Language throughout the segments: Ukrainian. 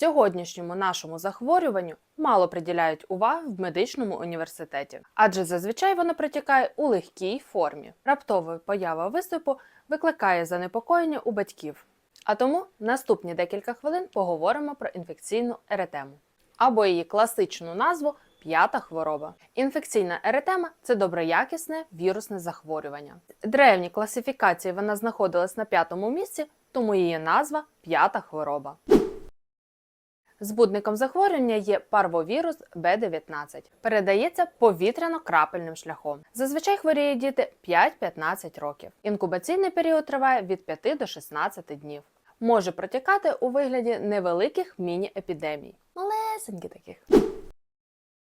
Сьогоднішньому нашому захворюванню мало приділяють уваги в медичному університеті, адже зазвичай воно протікає у легкій формі. Раптова поява виступу викликає занепокоєння у батьків. А тому наступні декілька хвилин поговоримо про інфекційну еретему або її класичну назву п'ята хвороба. Інфекційна еретема це доброякісне вірусне захворювання. В древній класифікації вона знаходилась на п'ятому місці, тому її назва п'ята хвороба. Збудником захворювання є парвовірус Б19. Передається повітряно-крапельним шляхом. Зазвичай хворіють діти 5-15 років. Інкубаційний період триває від 5 до 16 днів. Може протікати у вигляді невеликих міні-епідемій. Малесенькі таких.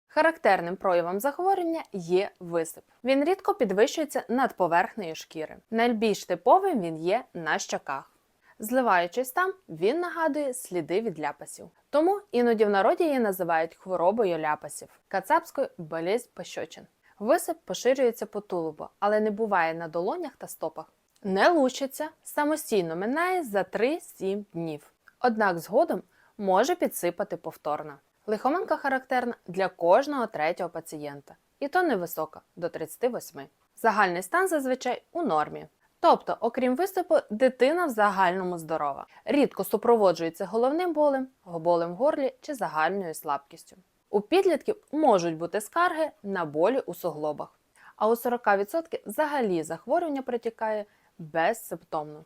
Характерним проявом захворювання є висип. Він рідко підвищується над поверхнею шкіри. Найбільш типовим він є на щоках. Зливаючись там, він нагадує сліди від ляпасів. Тому іноді в народі її називають хворобою ляпасів, кацапською болезнь пощочин. Висип поширюється по тулубу, але не буває на долонях та стопах. Не лущиться, самостійно минає за 3-7 днів. Однак згодом може підсипати повторно. Лихоманка характерна для кожного третього пацієнта, і то невисока до 38. Загальний стан зазвичай у нормі. Тобто, окрім виступу, дитина в загальному здорова. Рідко супроводжується головним болем, болем в горлі чи загальною слабкістю. У підлітків можуть бути скарги на болі у суглобах, а у 40% взагалі захворювання протікає безсимптомно.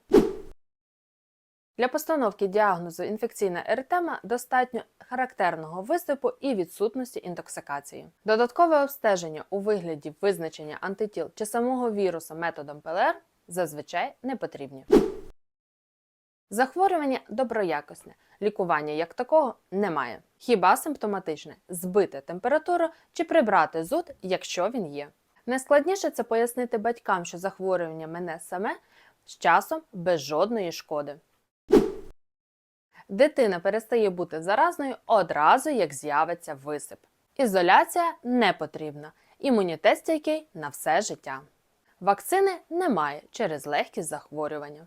Для постановки діагнозу інфекційна еретема достатньо характерного виступу і відсутності інтоксикації. Додаткове обстеження у вигляді визначення антитіл чи самого вірусу методом ПЛР зазвичай не потрібні. Захворювання доброякісне, лікування як такого немає. Хіба симптоматичне збити температуру чи прибрати зуд, якщо він є. Найскладніше це пояснити батькам, що захворювання мене саме з часом без жодної шкоди. Дитина перестає бути заразною одразу, як з'явиться висип. Ізоляція не потрібна, імунітет стійкий на все життя. Вакцини немає через легкість захворювання.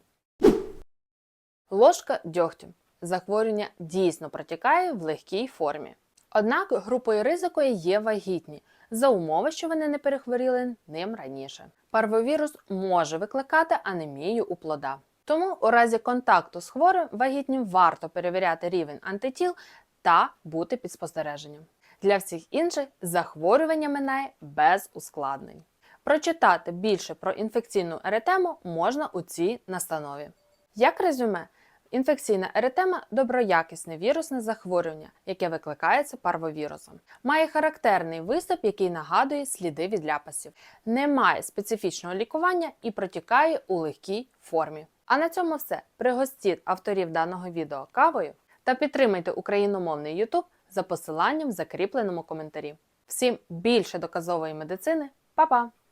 Ложка дьогтю. Захворювання дійсно протікає в легкій формі. Однак групою ризику є вагітні, за умови, що вони не перехворіли ним раніше. Парвовірус може викликати анемію у плода. Тому у разі контакту з хворим вагітнім варто перевіряти рівень антитіл та бути під спостереженням. Для всіх інших захворювання минає без ускладнень. Прочитати більше про інфекційну еретему можна у цій настанові. Як резюме, інфекційна еретема доброякісне вірусне захворювання, яке викликається парвовірусом. Має характерний висип, який нагадує сліди від ляпасів, не має специфічного лікування і протікає у легкій формі. А на цьому все. Пригостіть авторів даного відео кавою та підтримайте україномовний YouTube за посиланням в закріпленому коментарі. Всім більше доказової медицини. Па-па!